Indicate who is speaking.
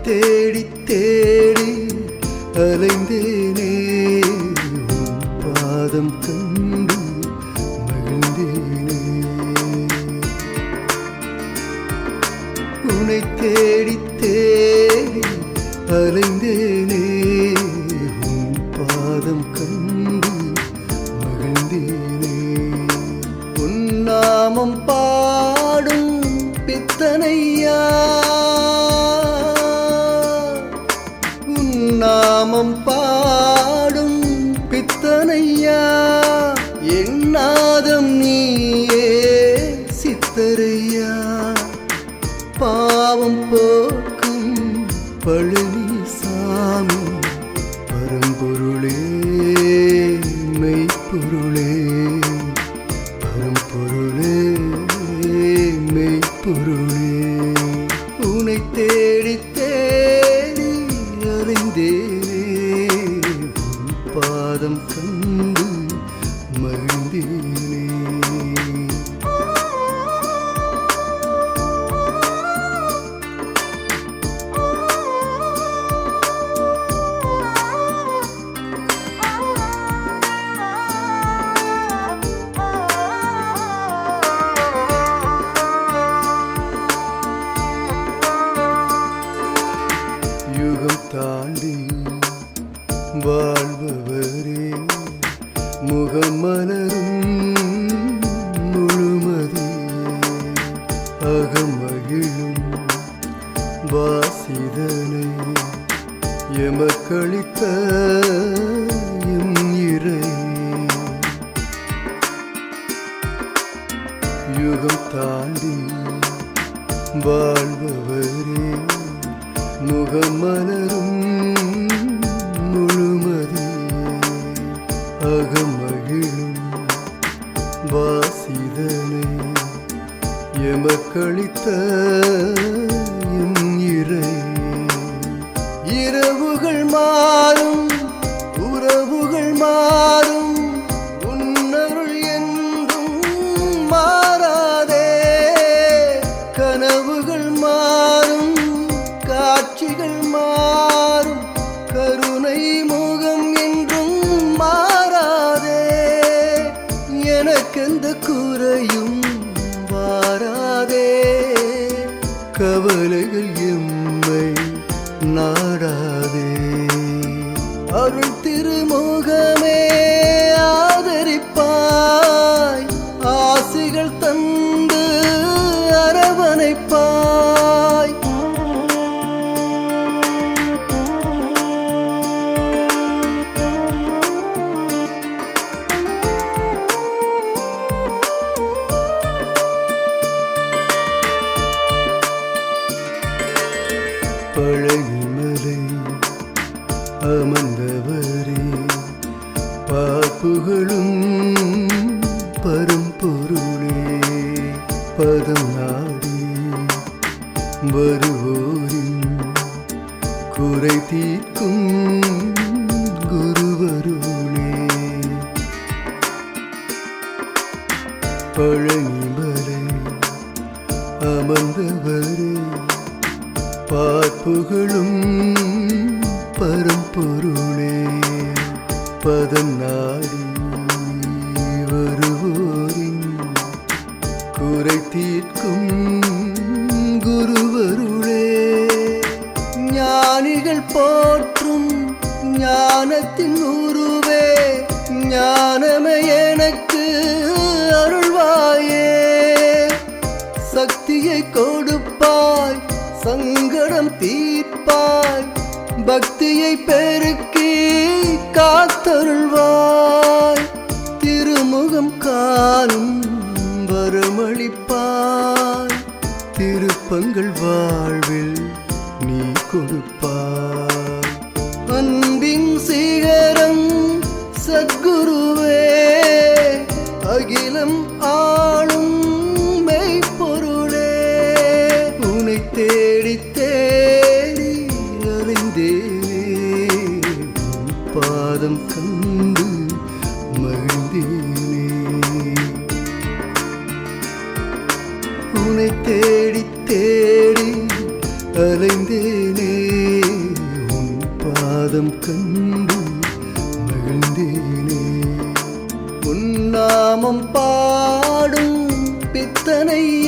Speaker 1: தேடி தேடி அலைந்தேனே பாதம் கண்டு மகிழ்ந்தேனே. உனை தேடி தேடி அலைந்தேனே. உன் பாதம் கண்டு மகிழ்ந்தேனே. உன் நாமம் பாடும் பித்தனையா? நாமம் பாடும் பித்தனையா? என் நீயே சித்தரையா? பாவம் போக்கும் பழனி சாமி பரம்பொருளே மெய்ப்பொருளே. பரம்பொருளே மெய்ப்பொருள். தாண்டி வாழ்பவரே முகமலரும் முழுமதி. அகமகிழும் வாசிதனை எமக்களித்த இறை யுகம் தாண்டி வாழ்பவரே முகமலரும் முழுமதி அகமகிழும் வாசிதனை எமக்களித்த எம்மை நாடாதே. அருள் திருமுகமே புகழும் பரம்பொருளே பதம் நாடி வருவோரின் குறை தீர்க்கும் குருவருளே பழனிமலை அமர்ந்தவரே பார்ப்புகளும் பரம்பொருள். பதம் நாடி வருவோரின் குறை தீர்க்கும் குருவருளே. ஞானிகள் போற்றும் ஞானத்தின் உருவே ஞானமே எனக்கு அருள்வாயே. சக்தியை கொடுப்பாய் சங்கடம் தீர்ப்பாய் பக்தியை பெருக்கி காத்தருள்வாய். திருமுகம் காலும் வரமளிப்பாய். திருப்பங்கள் வாழ்வில் நீ கொடுப்பாய். அன்பின் சிகரம் சத்குருவே அகிலம் ஆளும் மெய்ப்பொருளே. உனை தேடித்தே அலைந்தேனே பாதம் கண்டு மகிழ்ந்தேனே. உன்னை தேடி தேடி அலைந்தேனே. உன் பாதம் கண்டு மகிழ்ந்தேனே. உன் நாமம் பாடும் பித்தனை